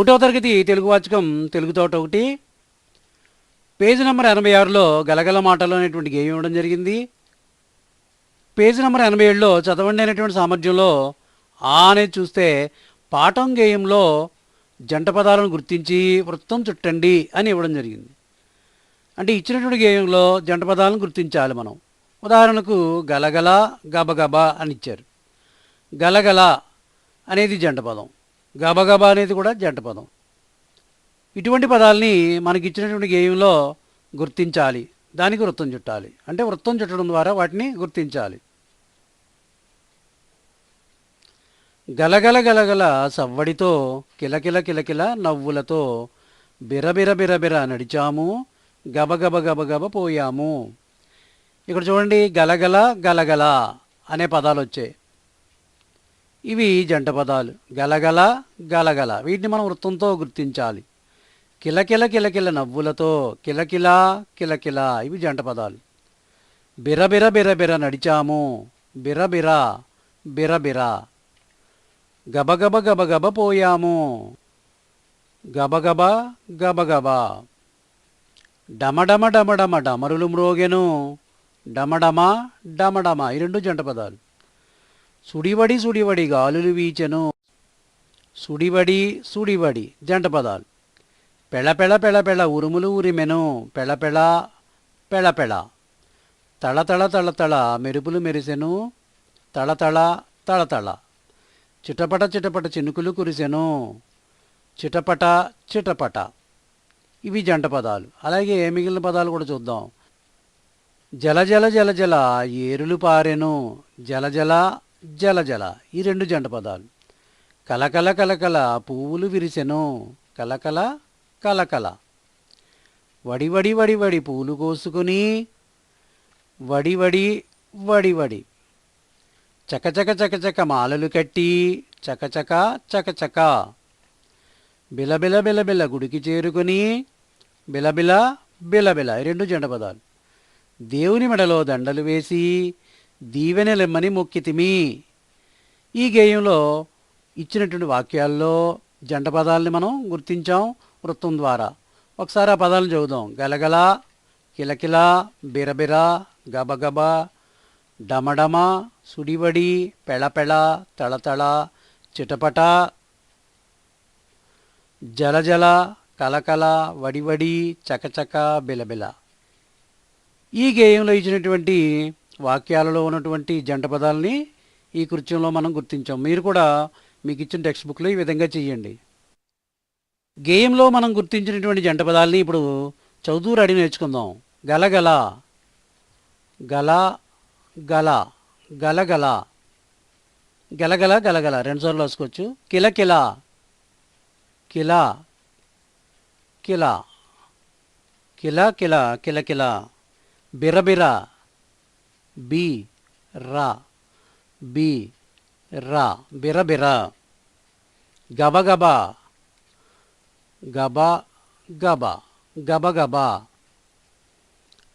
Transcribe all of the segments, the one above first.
ఒకటో తరగతి తెలుగు వాచకం తెలుగుతోట ఒకటి. పేజీ నెంబర్ ఎనభై ఆరులో గలగల మాటలు అనేటువంటి గేయం ఇవ్వడం జరిగింది. పేజీ నెంబర్ ఎనభై ఏడులో చదవండి అనేటువంటి సామర్థ్యంలో ఆ అనేది చూస్తే పాఠం గేయంలో జంట పదాలను గుర్తించి వృత్తం చుట్టండి అని ఇవ్వడం జరిగింది. అంటే ఇచ్చినటువంటి గేయంలో జంట పదాలను గుర్తించాలి మనం. ఉదాహరణకు గలగల గబగబ అని ఇచ్చారు. గలగల అనేది జంట పదం. గబగబ అనేది కూడా జంట పదం. ఇటువంటి పదాలని మనకి ఇచ్చినటువంటి గేయంలో గుర్తించాలి. దానికి వృత్తం చుట్టాలి. అంటే వృత్తం చుట్టడం ద్వారా వాటిని గుర్తించాలి. గలగల గలగల సవ్వడితో కిలకిల కిలకిల నవ్వులతో బిరబిర బిరబిర నడిచాము గబగబ గబగబ పోయాము. ఇక్కడ చూడండి గలగల గలగల అనే పదాలు వచ్చాయి. ఇవి జంట పదాలు. గలగల గలగల. వీటిని మనం వృత్తంతో గుర్తించాలి. కిలకిల కిలకిల నవ్వులతో కిలకిల కిలకిల ఇవి జంట పదాలు. బిరబిర బిరబిర నడిచాము. బిరబిర బిరబిర గబగబ గబగబ పోయాము. గబగబ గబగబ డమడమ డమడమ డమరులు మ్రోగెను. డమడమ డమడమ ఈ రెండు జంట పదాలు. సుడివడి సుడివడి గాలులు వీచెను. సుడివడి సుడివడి జంట పదాలు. పెళపెళ పెళపెళ ఉరుములు ఉరిమెను. పెళపెళ పెళపెళ తళతళ తళతళ మెరుపులు మెరిసెను. తళతళ తళతళ చిటపట చిటపట చినుకులు కురిసెను. చిటపట చిటపట. ఇవి జంట పదాలు. అలాగే మిగిలిన పదాలు కూడా చూద్దాం. జల జల జల జల ఏరులు పారెను. జల జల జల జల ఈ రెండు జంట పదాలు. కలకల కలకల పువ్వులు విరిసెను. కలకల కలకల వడి వడి పూలు కోసుకుని. వడి వడి వడి వడి. చకచక చకచక మాలలు కట్టి. చకచక చకచక బిలబిల బిలబిల గుడికి చేరుకుని. బిలబిల బిలబిల ఈ రెండు జంట పదాలు. దేవుని మెడలో దండలు వేసి. దీవెనలెమ్మని మొక్కితిమి ఈ గేయంలో ఇచ్చినటువంటి వాక్యాల్లో జంట పదాలని మనం గుర్తించాం వృత్తం ద్వారా. ఒకసారి ఆ పదాలను చదువుదాం. గలగల కిలకిల బిరబిర గబగబ డమడమ సుడివడి పెళపెళ తళతళ చిటపట జలజల కలకల వడివడి చకచక బిలబిల. ఈ గేయంలో ఇచ్చినటువంటి వాక్యాలలో ఉన్నటువంటి జంట పదాలని ఈ కృత్యంలో మనం గుర్తించాం. మీరు కూడా మీకు ఇచ్చిన టెక్స్ట్ బుక్లో ఈ విధంగా చెయ్యండి. గేయంలో మనం గుర్తించినటువంటి జంట పదాలని ఇప్పుడు చౌదూరు రెడీ నేర్చుకుందాం. గలగల గల. గల గలగల గలగల గలగల రెండు సార్లు రాసుకోవచ్చు. కిలకిల కిల. కిల. కిల. కిల కిల. కిల బిర్రబిర్ర కిలకిల బిరబిర బి రా బి రా బిరబిర గబగబ గబ గబ గబగబ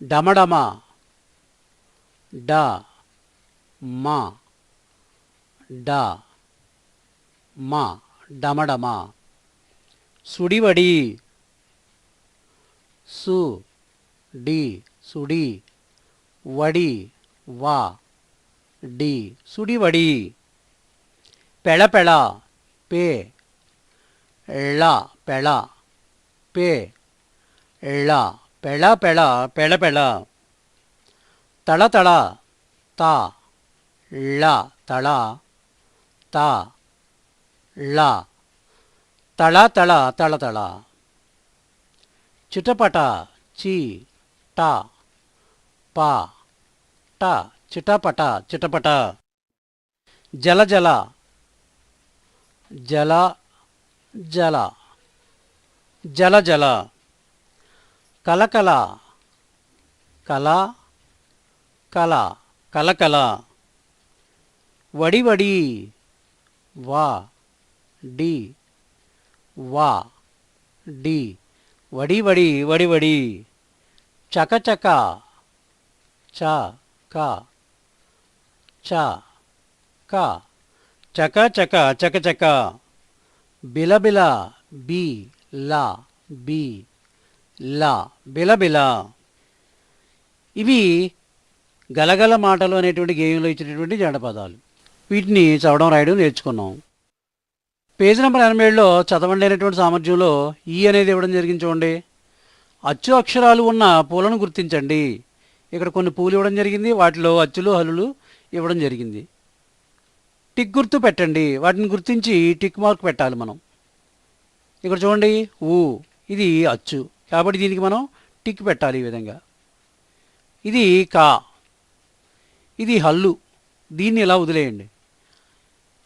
డమడమ డ మా డ మా డమడమ సుడివడి సు డి సుడి వడి వా డి సుడివడి పెళపెళ పే ఎళ్ళ పెళ పే ఎళ్ళ పెళ పెళ పెళపెళ తళతళ తా ళ తళ తా ళ తళ తళ తళతళ చిటపట చి ట ప ట చిటపట చిటపట. జల జల. జల జల. జల జల. కలకల కల కల కలకల వడివడి వా. డి. వా. డి. వడివడి వడివడి చకచక చ. క చ క. చక చక చక చక. బిలబిల బి లా బి లా బిలబిల ఇవి గలగల మాటలు అనేటువంటి గేయంలో ఇచ్చినటువంటి జడపదాలు వీటిని చదవడం రాయడం నేర్చుకున్నాం. పేజీ నెంబర్ ఎనభై ఏడులో చదవండి అనేటువంటి సామర్థ్యంలో ఈ అనేది ఇవ్వడం జరిగింది చూడండి. అచ్చు అక్షరాలు ఉన్న పూలను గుర్తించండి. ఇక్కడ కొన్ని పూలు ఇవ్వడం జరిగింది వాటిలో అచ్చులు హల్లులు ఇవ్వడం జరిగింది. టిక్ గుర్తు పెట్టండి. వాటిని గుర్తించి టిక్ మార్క్ పెట్టాలి మనం. ఇక్కడ చూడండి ఊ ఇది అచ్చు. కాబట్టి దీనికి మనం టిక్ పెట్టాలి ఈ విధంగా. ఇది కా. ఇది హల్లు. దీన్ని ఇలా వదిలేయండి.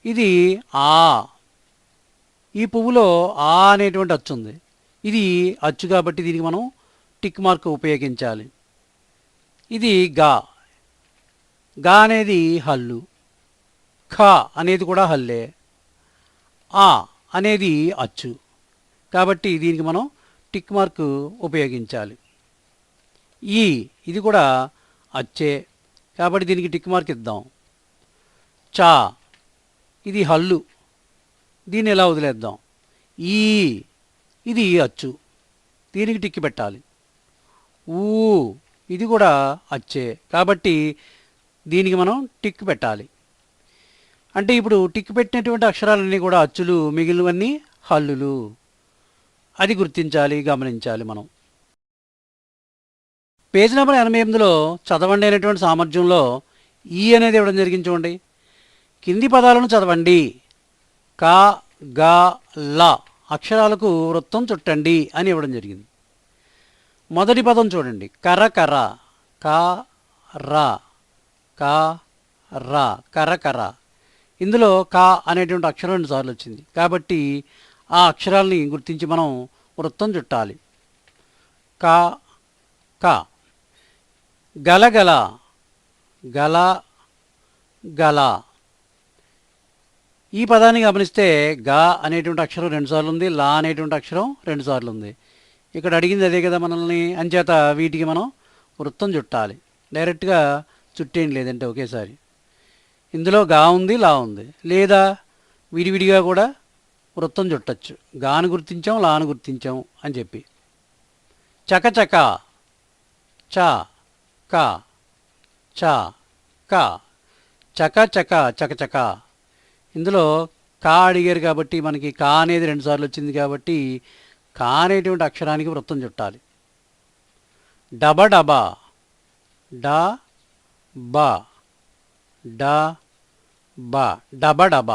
ఇది ఆ. ఈ పువ్వులో ఆ అనేటువంటి అచ్చు ఉంది. ఇది అచ్చు కాబట్టి దీనికి మనం టిక్ మార్క్ ఉపయోగించాలి. ఇది గా. గా అనేది హల్లు. ఖ అనేది కూడా హల్లే. ఆ అనేది అచ్చు. కాబట్టి దీనికి మనం టిక్ మార్క్ ఉపయోగించాలి. ఈ ఇది కూడా అచ్చే. కాబట్టి దీనికి టిక్ మార్క్ ఇద్దాం. చా ఇది హల్లు. దీన్ని ఎలా వదిలేద్దాం? ఈ ఇది అచ్చు. దీనికి టిక్కి పెట్టాలి. ఊ ఇది కూడా అచ్చే. కాబట్టి దీనికి మనం టిక్ పెట్టాలి. అంటే ఇప్పుడు టిక్ పెట్టినటువంటి అక్షరాలన్నీ కూడా అచ్చులు మిగిలినవన్నీ హల్లులు. అది గుర్తించాలి గమనించాలి మనం. పేజ్ నెంబర్ ఎనభై ఎనిమిదిలో చదవండి అనేటువంటి సామర్థ్యంలో ఈ అనేది ఇవ్వడం జరిగింది చూడండి. కింది పదాలను చదవండి. కా గా లా. అక్షరాలకు వృత్తం చుట్టండి అని ఇవ్వడం జరిగింది. మొదటి పదం చూడండి. కరకర కర్ర కా రా. రా. ఇందులో కా అనేటువంటి అక్షరం రెండు సార్లు వచ్చింది. కాబట్టి ఆ అక్షరాల్ని గుర్తించి మనం వృత్తం చుట్టాలి. కా కా. గలగల గల. గల ఈ పదాన్ని గమనిస్తే గా అనేటువంటి అక్షరం రెండుసార్లు ఉంది లా అనేటువంటి అక్షరం రెండుసార్లు ఉంది. ఇక్కడ అడిగింది అదే కదా మనల్ని అంచేత వీటికి మనం వృత్తం చుట్టాలి. డైరెక్ట్గా చుట్టేయండి లేదంటే ఒకేసారి. ఇందులో గా ఉంది లా ఉంది. లేదా విడివిడిగా కూడా వృత్తం చుట్టచ్చు. గాను గుర్తించాం లాను గుర్తించాం అని చెప్పి. చకచక చ క చ క. చకచక చకచక. ఇందులో కా అడిగారు కాబట్టి మనకి కా అనేది రెండుసార్లు వచ్చింది కాబట్టి కానేటువంటి అక్షరానికి వృత్తం చుట్టాలి. డబ డబా డ బ డ బ డబ డబ.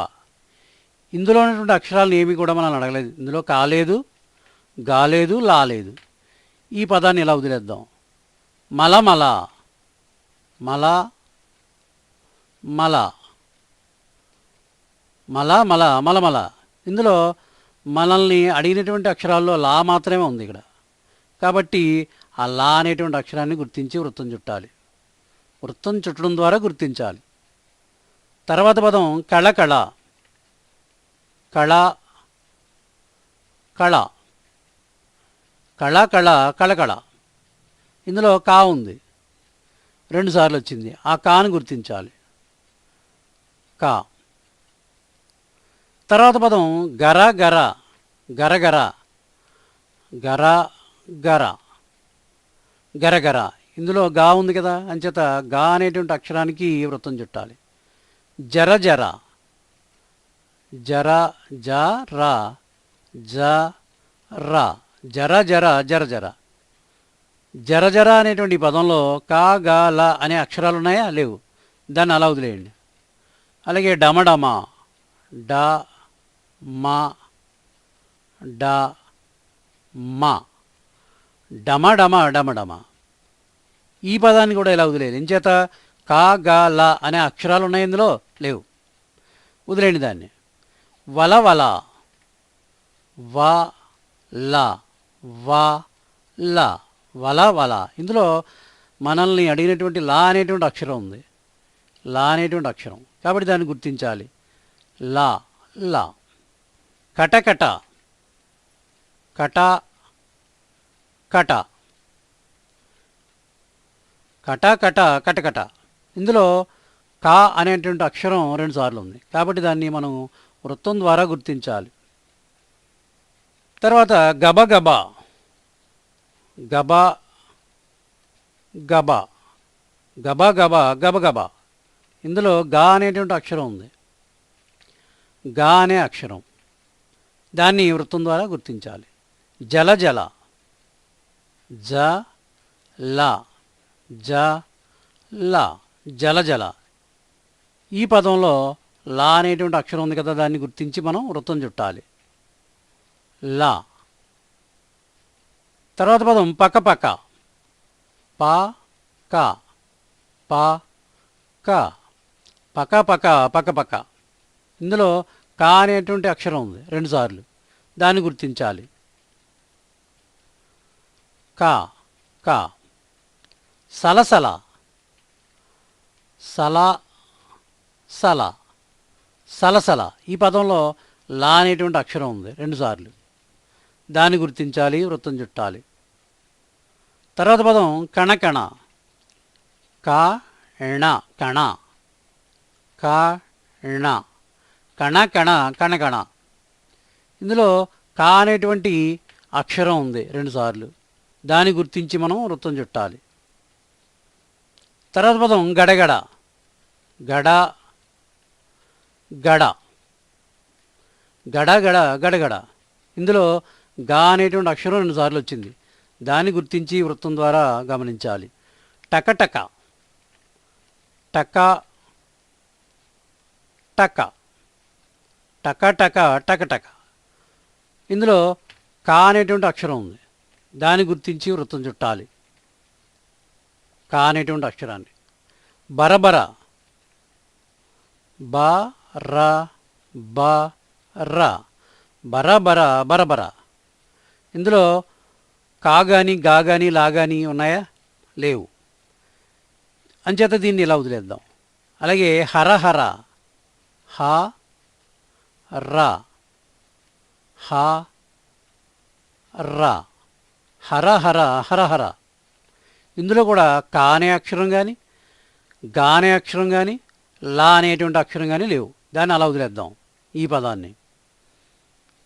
ఇందులో ఉన్నటువంటి అక్షరాలను ఏమి కూడా మనం అడగలేదు. ఇందులో కాలేదు గాలేదు లాలేదు ఈ పదాన్ని ఇలా వదిలేద్దాం? మలమల మల మల మల మల మలమల ఇందులో మనల్ని అడిగినటువంటి అక్షరాల్లో లా మాత్రమే ఉంది ఇక్కడ. కాబట్టి ఆ లా అనేటువంటి అక్షరాన్ని గుర్తించి వృత్తం చుట్టాలి. వృత్తం చుట్టడం ద్వారా గుర్తించాలి. తర్వాత పదం కళ కళ కళ. కళ కళ కళకళ. ఇందులో కా ఉంది. రెండుసార్లు వచ్చింది. ఆ కాను గుర్తించాలి. కా. తర్వాత పదం గర గర గరగర గర గర గరగర ఇందులో గా ఉంది కదా అంచేత గా అనేటువంటి అక్షరానికి వృత్తం చుట్టాలి. జర జర జర జ రా జ రా జర జర జర జర. జర జర అనేటువంటి పదంలో కా గా ల అనే అక్షరాలు ఉన్నాయా? లేవు. దాన్ని అలా వదిలేయండి. అలాగే డమడమ డ మా డ మా. డమ డమ డమ డమ. ఈ పదాన్ని కూడా ఇలా వదిలేదు ఎంచేత కా గా ల అనే అక్షరాలు ఉన్నాయి ఇందులో? లేవు. వదిలేండి దాన్ని. వల వల. వ ల. వ ల. వల వల. ఇందులో మనల్ని అడిగినటువంటి లా అనేటువంటి అక్షరం ఉంది. లా అనేటువంటి అక్షరం. కాబట్టి దాన్ని గుర్తించాలి. లా లా. కటకట కట. కట కట. కట కటకట ఇందులో కా అనేటువంటి అక్షరం రెండు సార్లు ఉంది. కాబట్టి దాన్ని మనం వృత్తం ద్వారా గుర్తించాలి. తర్వాత గబ గబ. గబ గబ. గబ గబ గబ గబ. ఇందులో గా అనేటువంటి అక్షరం ఉంది. గా అనే అక్షరం. దాన్ని వృత్తం ద్వారా గుర్తించాలి. జల జల. జ ల. జ ల. జల జల. ఈ పదంలో లా అనేటువంటి అక్షరం ఉంది కదా దాన్ని గుర్తించి మనం వృత్తం చుట్టాలి. లా. తర్వాత పదం పక్క పక్క పా క. పా క. పక్క పక్క పక్క పక్క ఇందులో కా అనేటువంటి అక్షరం ఉంది రెండుసార్లు దాన్ని గుర్తించాలి. కా కా. సలసల సల. సల సలసల ఈ పదంలో లా అనేటువంటి అక్షరం ఉంది రెండుసార్లు దాన్ని గుర్తించాలి వృత్తం చుట్టాలి. తర్వాత పదం కణకణ కా ఎణ కణ. కా ఎణ కణ కణ కణకణ ఇందులో కా అనేటువంటి అక్షరం ఉంది రెండుసార్లు దాన్ని గుర్తించి మనం వృత్తం చుట్టాలి. తర్వాత పదం గడగడ. గడ గడ. గడ గడ గడగడ. ఇందులో గా అనేటువంటి అక్షరం రెండుసార్లు వచ్చింది. దాన్ని గుర్తించి వృత్తం ద్వారా గమనించాలి. టకటక టక టక. టకటక టకటక ఇందులో కా అనేటువంటి అక్షరం ఉంది. దాన్ని గుర్తించి వృత్తం చుట్టాలి. కా అనేటువంటి అక్షరాన్ని. బరబర. బ ర బ ర. బర బర బరబర. ఇందులో కా కానీ గా కానీ లా కానీ ఉన్నాయా? లేవు. అంచేత దీన్ని ఇలా వదిలేద్దాం. అలాగే హర హర. హ ర. హ. ర. హర హర హర హర. ఇందులో కూడా కా అనే అక్షరం కానీ గా అనే అక్షరం కానీ లా అనేటువంటి అక్షరం కానీ లేవు. దాన్ని అలా వదిలేద్దాం ఈ పదాన్ని.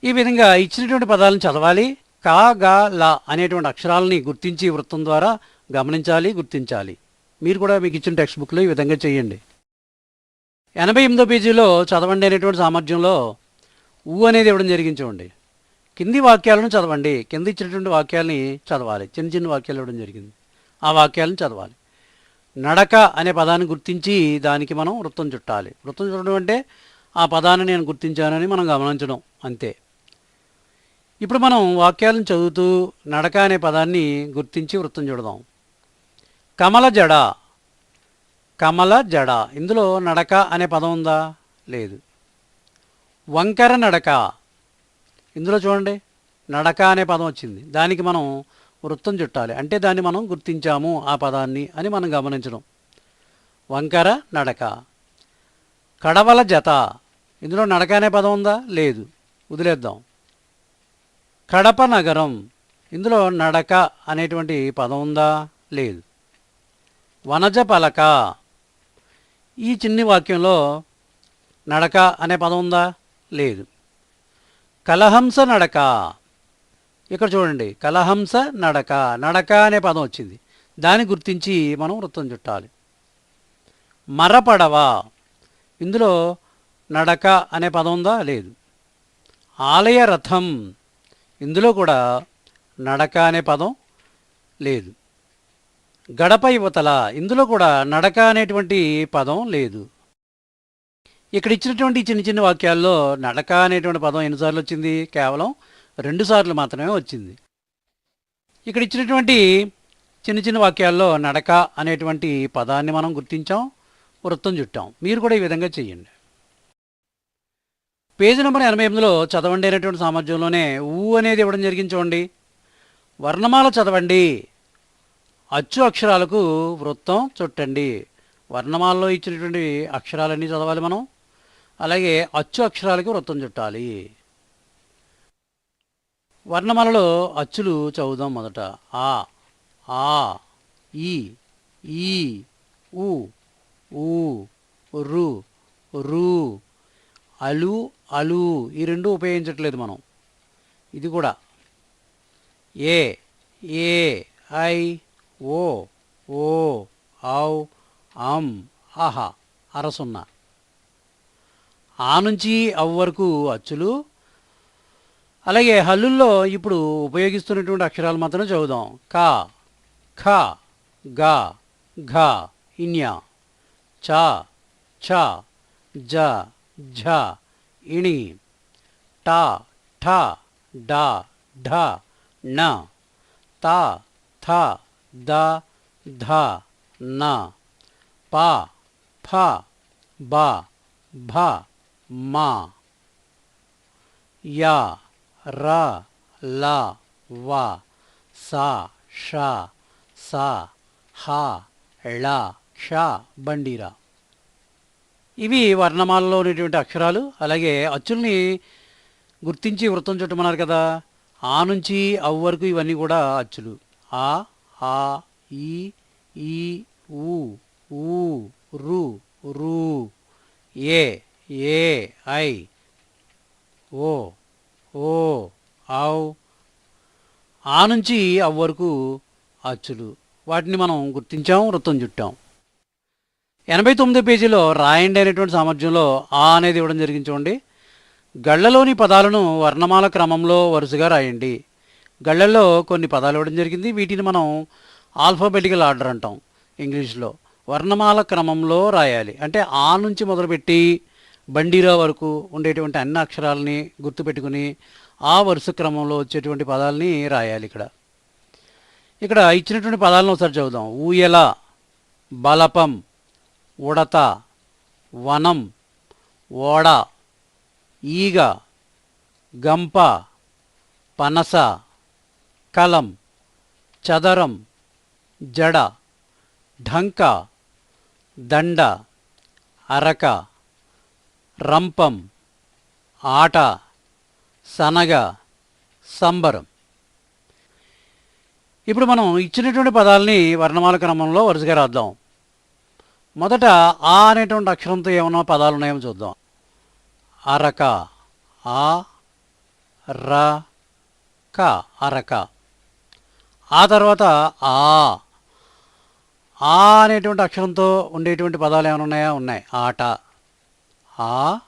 ఈ విధంగా ఇచ్చినటువంటి పదాలను చదవాలి. కా గా లా అనేటువంటి అక్షరాలని గుర్తించి వృత్తం ద్వారా గమనించాలి గుర్తించాలి. మీరు కూడా మీకు ఇచ్చిన టెక్స్ట్ బుక్లో ఈ విధంగా చేయండి. ఎనభై ఎనిమిదో పేజీలో చదవండి అనేటువంటి సామర్థ్యంలో ఊ అనేది ఇవ్వడం జరిగింది చూడండి. కింది వాక్యాలను చదవండి. కింద ఇచ్చినటువంటి వాక్యాలని చదవాలి. చిన్న చిన్న వాక్యాలు ఇవ్వడం జరిగింది. ఆ వాక్యాలను చదవాలి. నడక అనే పదాన్ని గుర్తించి దానికి మనం వృత్తం చుట్టాలి. వృత్తం చుట్టడం అంటే ఆ పదాన్ని నేను గుర్తించానని మనం గమనించడం. అంతే. ఇప్పుడు మనం వాక్యాలను చదువుతూ నడక అనే పదాన్ని గుర్తించి వృత్తం చూడదాం. కమల జడ కమల జడ. ఇందులో నడక అనే పదం ఉందా? లేదు. వంకర నడక. ఇందులో చూడండి. నడక అనే పదం వచ్చింది. దానికి మనం వృత్తం చుట్టాలి. అంటే దాన్ని మనం గుర్తించాము ఆ పదాన్ని అని మనం గమనించడం. వంకర నడక. కడవల జత. ఇందులో నడక అనే పదం ఉందా? లేదు. వదిలేద్దాం. కడప నగరం. ఇందులో నడక అనేటువంటి పదం ఉందా? లేదు. వనజ పలక. ఈ చిన్ని వాక్యంలో నడక అనే పదం ఉందా? లేదు. కలహంస నడక. ఇక్కడ చూడండి కలహంస నడక. నడక అనే పదం వచ్చింది. దాన్ని గుర్తించి మనం వృత్తం చుట్టాలి. మరపడవ. ఇందులో నడక అనే పదం ఉందా? లేదు. ఆలయ రథం. ఇందులో కూడా నడక అనే పదం లేదు. గడప యువతల ఇందులో కూడా నడక అనేటువంటి పదం లేదు. ఇక్కడ ఇచ్చినటువంటి చిన్న చిన్న వాక్యాల్లో నడక అనేటువంటి పదం ఎన్నిసార్లు వచ్చింది? కేవలం రెండు సార్లు మాత్రమే వచ్చింది. ఇక్కడ ఇచ్చినటువంటి చిన్న చిన్న వాక్యాల్లో నడక అనేటువంటి పదాన్ని మనం గుర్తించాం వృత్తం చుట్టాం. మీరు కూడా ఈ విధంగా చేయండి పేజీ నెంబర్ ఎనభై ఎనిమిదిలో చదవండి అనేటువంటి సామర్థ్యంలోనే ఊ అనేది ఇవ్వడం జరిగింది చూడండి. వర్ణమాల చదవండి. అచ్చు అక్షరాలకు వృత్తం చుట్టండి. వర్ణమాలలో ఇచ్చినటువంటి అక్షరాలన్నీ చదవాలి మనం. అలాగే అచ్చు అక్షరాలకి వృత్తం చుట్టాలి. వర్ణమాలలో అచ్చులు చదువుదాం మొదట. ఆ ఆ ఈ ఈ ఉ ఊ రు రు అలు అలు ఈ రెండు ఉపయోగించట్లేదు మనం. ఇది కూడా. ఏ ఏ ఐ ఓ ఓ ఔ అం ఆహా అరసున్న. ఆ నుంచి అవ్ వరకు అచ్చులు. అలాగే హల్లుల్లో ఇప్పుడు ఉపయోగిస్తున్నటువంటి అక్షరాలు మాత్రం చదువుదాం. కా ఖ గ ఘ ఇన్యా చ ఛ జ ఝ ఇణి ట ఠ డ ఢ ణ త థ ద ధ న ప ఫ బ భ మ. య ర ల వ స ష స హ ళ క్ష బండిరా. ఇవి వర్ణమాలలో ఉన్నటువంటి అక్షరాలు. అలాగే అచ్చుల్ని గుర్తించి వృత్తం చుట్టమన్నారు కదా. ఆ నుంచి అవ్ వరకు ఇవన్నీ కూడా అచ్చులు. ఆ ఆ ఈ ఈ ఊ ఊ రు రు ఏ ఏ ఐ ఓ ఓ ఔ. ఆ నుంచి అవ్ వరకు అచ్చులు. వాటిని మనం గుర్తించాం వృత్తం చుట్టాం. ఎనభై తొమ్మిదో పేజీలో రాయండి అనేటువంటి సామర్థ్యంలో ఆ అనేది ఇవ్వడం జరిగింది చూడండి. గళ్ళలోని పదాలను వర్ణమాల క్రమంలో వరుసగా రాయండి. గళ్ళల్లో కొన్ని పదాలు ఇవ్వడం జరిగింది. వీటిని మనం ఆల్ఫాబెటికల్ ఆర్డర్ అంటాం ఇంగ్లీష్లో. వర్ణమాల క్రమంలో రాయాలి. అంటే ఆ నుంచి మొదలుపెట్టి బండిరా వరకు ఉండేటువంటి అన్ని అక్షరాలని గుర్తుపెట్టుకుని ఆ వరుస క్రమంలో వచ్చేటువంటి పదాలని రాయాలి ఇక్కడ. ఇక్కడ ఇచ్చినటువంటి పదాలను ఒకసారి చదువుదాం. ఊయల బలపం ఉడత వనం ఓడ ఈగ గంప పనస కలం చదరం జడ ఢంక దండ అరక రంపం ఆట సనగ సంబరం. ఇప్పుడు మనం ఇచ్చినటువంటి పదాలని వర్ణమాల క్రమంలో వరుసగా రాద్దాం. మొదట ఆ అనేటువంటి అక్షరంతో ఏమైనా పదాలు ఉన్నాయేమో చూద్దాం. అరక ఆ ర క అరక. ఆ తర్వాత ఆ. ఆ అనేటువంటి అక్షరంతో ఉండేటువంటి పదాలు ఏమైనా ఉన్నాయా? ఉన్నాయి. ఆట. ఆ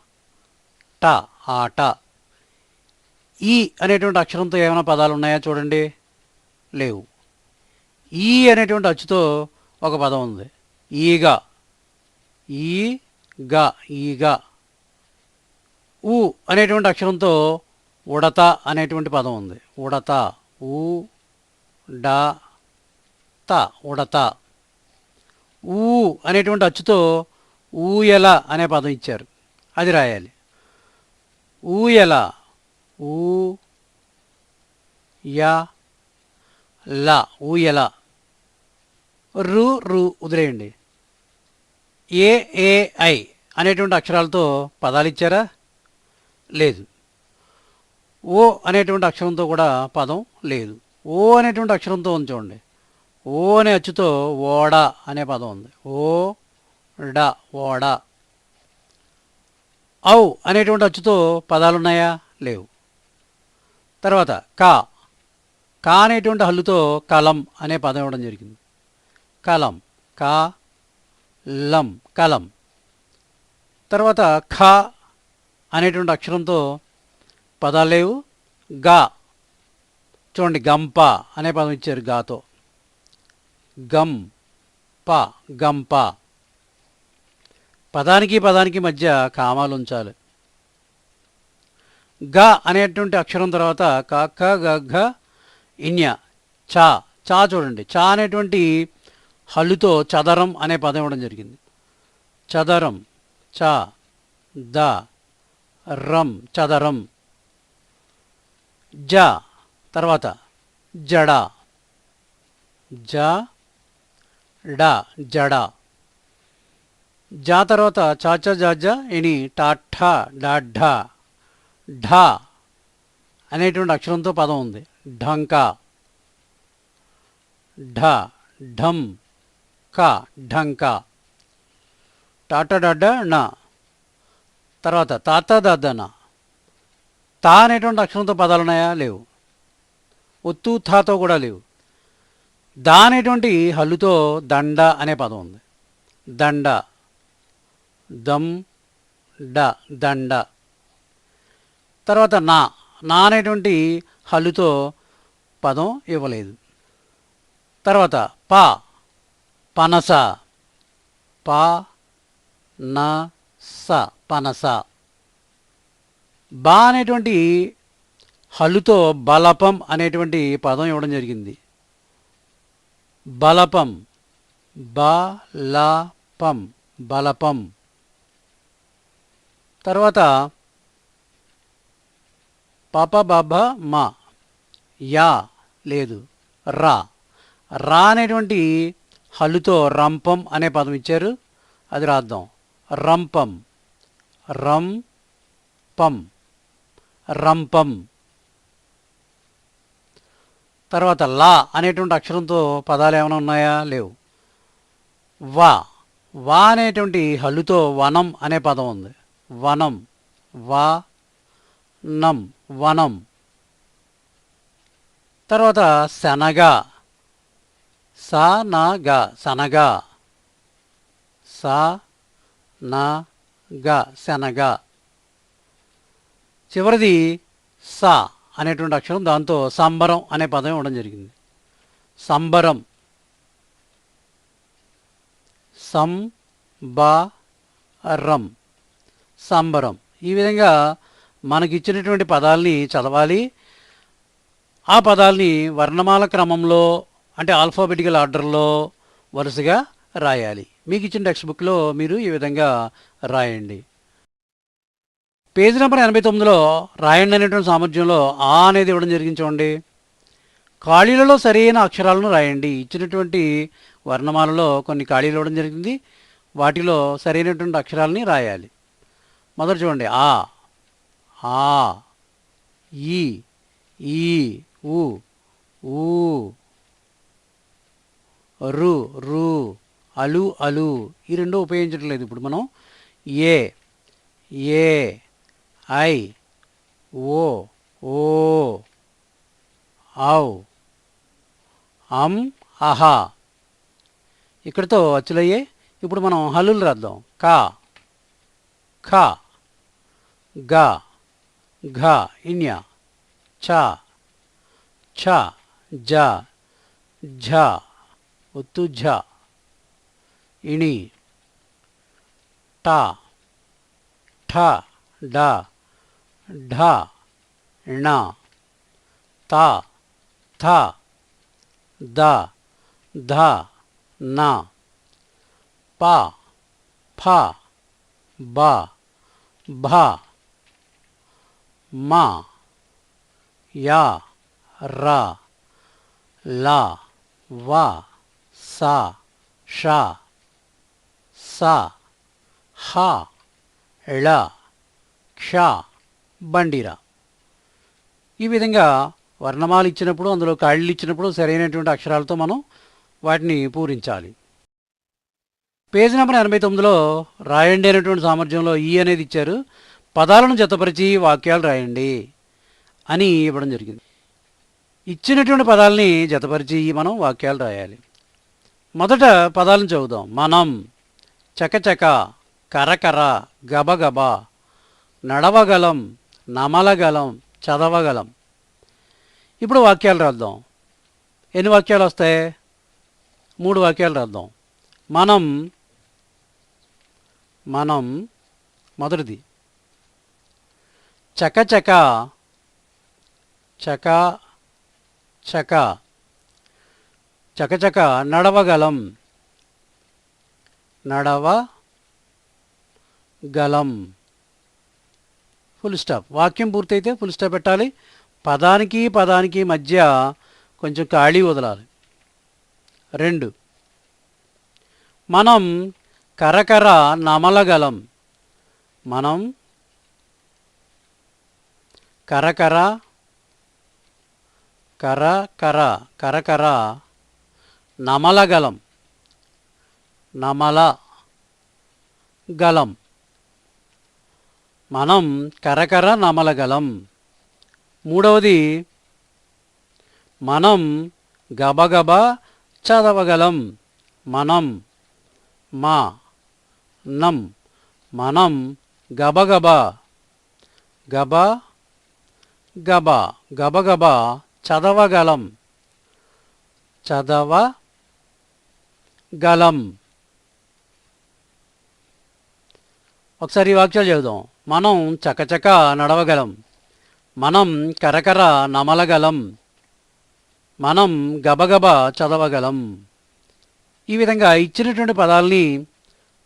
ట ఆట. ఈ అనేటువంటి అక్షరంతో ఏమైనా పదాలు ఉన్నాయా చూడండి? లేవు. ఈ అనేటువంటి అచ్చుతో ఒక పదం ఉంది. ఈగ. ఈ గ ఈగ. ఊ అనేటువంటి అక్షరంతో ఉడత అనేటువంటి పదం ఉంది. ఉడత. ఊ డ త ఉడత. ఊ అనేటువంటి అచ్చుతో ఊయల అనే పదం ఇచ్చారు. అది రాయాలి. ఊయల. ఊ యా ల ఊయల. రు రు వదిలేయండి ఏ ఏ ఐ అనేటువంటి అక్షరాలతో పదాలు ఇచ్చారా? లేదు. ఓ అనేటువంటి అక్షరంతో కూడా పదం లేదు. ఓ అనేటువంటి అక్షరంతో ఉంది చూడండి. ఓ అనే అచ్చుతో ఓడ అనే పదం ఉంది. ఓ డ ఓడ. ఔ అనేటువంటి అచ్చుతో పదాలు ఉన్నాయా లేవు. తర్వాత కా కా అనేటువంటి హల్లుతో కలం అనే పదం ఇవ్వడం జరిగింది. కలం కా లం కలం. తర్వాత ఖ అనేటువంటి అక్షరంతో పదాలు లేవు. గా చూడండి గంప అనే పదం ఇచ్చారు గాతో. గం ప గంప. పదానికి పదానికి మధ్య కామాలు ఉంచాలి. గ అనేటువంటి అక్షరం తర్వాత క క గ ఘ ఇన్య చా చా చూడండి. చా అనేటువంటి హల్లుతో చదరం అనే పదం ఇవ్వడం జరిగింది. చదరం చ ద రం చదరం. జ తర్వాత జడ. జ డ జడ. జా తర్వాత చాచ జాజ ఇని టాఠ డాఢ ఢ. అనేటువంటి అక్షరంతో పదం ఉంది. ఢంక. ఢ ఢం క ఢంక. టాట డాడ్డ నా తర్వాత తాత దాదన తా అనేటువంటి అక్షరంతో పదాలు ఉన్నాయా? లేవు. ఒత్తు థాతో కూడా లేవు. దా అనేటువంటి హల్లుతో దండ అనే పదం ఉంది. దండ. దమ్ డ దండ. తర్వాత నా. నా అనేటువంటి హల్లుతో పదం ఇవ్వలేదు. తర్వాత పా. పనస. పా న స పనస. బా అనేటువంటి హల్లుతో బలపం అనేటువంటి పదం ఇవ్వడం జరిగింది. బలపం. బలపం. బలపం. తర్వాత పప బబ మా. యా లేదు. రా. రా అనేటువంటి హల్లుతో రంపం అనే పదం ఇచ్చారు. అది రాద్దాం. రంపం. రం పం. రంపం. తర్వాత లా అనేటువంటి అక్షరంతో పదాలు ఏమైనా ఉన్నాయా? లేవు. వా. వా అనేటువంటి హల్లుతో వనం అనే పదం ఉంది. వనం. వా. నం. వనం. తర్వాత శనగ. సా నా గ. శనగ. సా నా గ. శనగ. చివరిది సా. అనేటువంటి అక్షరం దాంతో సంబరం అనే పదం ఇవ్వడం జరిగింది. సంబరం. సం బా రం సంబరం. ఈ విధంగా మనకిచ్చినటువంటి పదాలని చదవాలి. ఆ పదాలని వర్ణమాల క్రమంలో అంటే ఆల్ఫాబెటికల్ ఆర్డర్లో వరుసగా రాయాలి. మీకు ఇచ్చిన టెక్స్ట్ బుక్లో మీరు ఈ విధంగా రాయండి. పేజీ నెంబర్ ఎనభై తొమ్మిదిలో రాయండి అనేటువంటి సామర్థ్యంలో ఆ అనేది ఇవ్వడం జరిగింది చూడండి. ఖాళీలలో సరైన అక్షరాలను రాయండి. ఇచ్చినటువంటి వర్ణమాలలో కొన్ని ఖాళీలు ఇవ్వడం జరిగింది. వాటిలో సరైనటువంటి అక్షరాలని రాయాలి. మొదట చూడండి. ఆ ఆ ఈ ఈ ఊ ఊ రు రు అలు అలు. ఈ రెండు ఉపయోగించట్లేదు ఇప్పుడు మనం. ఏ ఏ ఐ ఓ ఓ ఔ అం అహా. ఇక్కడితో అచ్చులయ్యే ఇప్పుడు మనం హల్లులు రాద్దాం. కా ఖ గ ఘ ఇన్య చ ఛ జ ఝ ఒత్తు ఝ ఇణి ట ఠ డా ఢ ణ త థ ద ధ న ప ఫ బ భ మ యా ర ల వ స ష స హ ళ క్ష బండిరా. ఈ విధంగా వర్ణమాలు ఇచ్చినప్పుడు అందులో కాళ్ళు ఇచ్చినప్పుడు సరైనటువంటి అక్షరాలతో మనం వాటిని పూరించాలి. పేజీ నెంబర్ ఎనభై తొమ్మిదిలో రాయండి అనేటువంటి సామర్థ్యంలో ఈ అనేది ఇచ్చారు. పదాలను జతపరిచి వాక్యాలు రాయండి అని ఇవ్వడం జరిగింది. ఇచ్చినటువంటి పదాలని జతపరిచి మనం వాక్యాలు రాయాలి. మొదట పదాలను చదువుదాం. మనం చకచక కరకర గబగబ నడవగలం నమలగలం చదవగలం. ఇప్పుడు వాక్యాలు రాద్దాం. ఎన్ని వాక్యాలు వస్తాయి? మూడు వాక్యాలు రాద్దాం. మనం మనం మొదటిది. చకచక చక చక చకచక నడవగలం. నడవ గలం ఫుల్ స్టాప్ వాక్యం పూర్తయితే ఫుల్ స్టాప్ పెట్టాలి. పదానికి పదానికి మధ్య కొంచెం ఖాళీ వదలాలి. రెండు. మనం కరకర నమలగలం. మనం కరకర కర కర కరకర నమలగలం. నమల గలం. మనం కరకర నమలగలం. మూడవది మనం గబగబ చదవగలం. మనం మా నం మనం గబగబా గబ గబ గబగబా చదవగలం. చదవ గలం ఒకసారి వాక్యాలు చదువుదాం. మనం చకచక నడవగలం. మనం కరకర నమలగలం. మనం గబగబ చదవగలం. ఈ విధంగా ఇచ్చినటువంటి పదాలని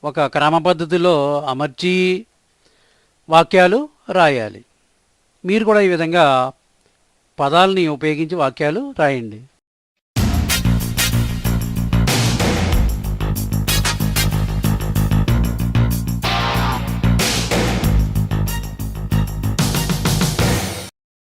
ఒక క్రమ పద్ధతిలో అమర్చి వాక్యాలు రాయాలి. మీరు కూడా ఈ విధంగా పదాలని ఉపయోగించి వాక్యాలు రాయండి.